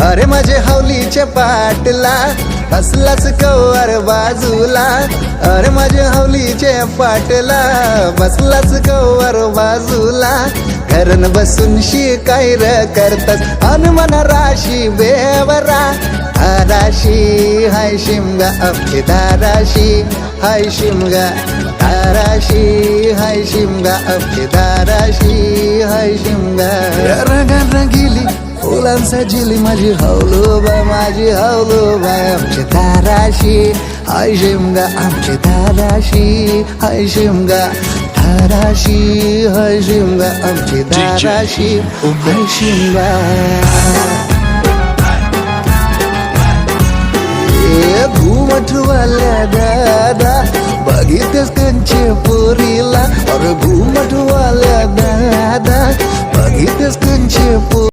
अरे माझे हवलीचे पाटला बसलाच कवर बाजूला. अरे माझे हवलीचे पाटला बसलाच कवर बाजूला. घरन बसून शिकाय र करतात अनुमान राशी बेवरा. धाराशी हाय शिमगा अमची धाराशी. हाय शिमगा धाराशी हाय शिमगा अमची धाराशी. हाय शिमगा. रंगी फुलांचा जिली माझी हवलो बाय माझी हवलो बाय आमची धाराशी हाय शिमगा आमची धाराशी हाय शिमगा धाराशी हाय शिमगा आमची धाराशी हाय शिमगा. घुमटवाल्या दादा बघितच कंचे पोरीला? अरे घुमटवाल्या दादा बघितच कंचे पो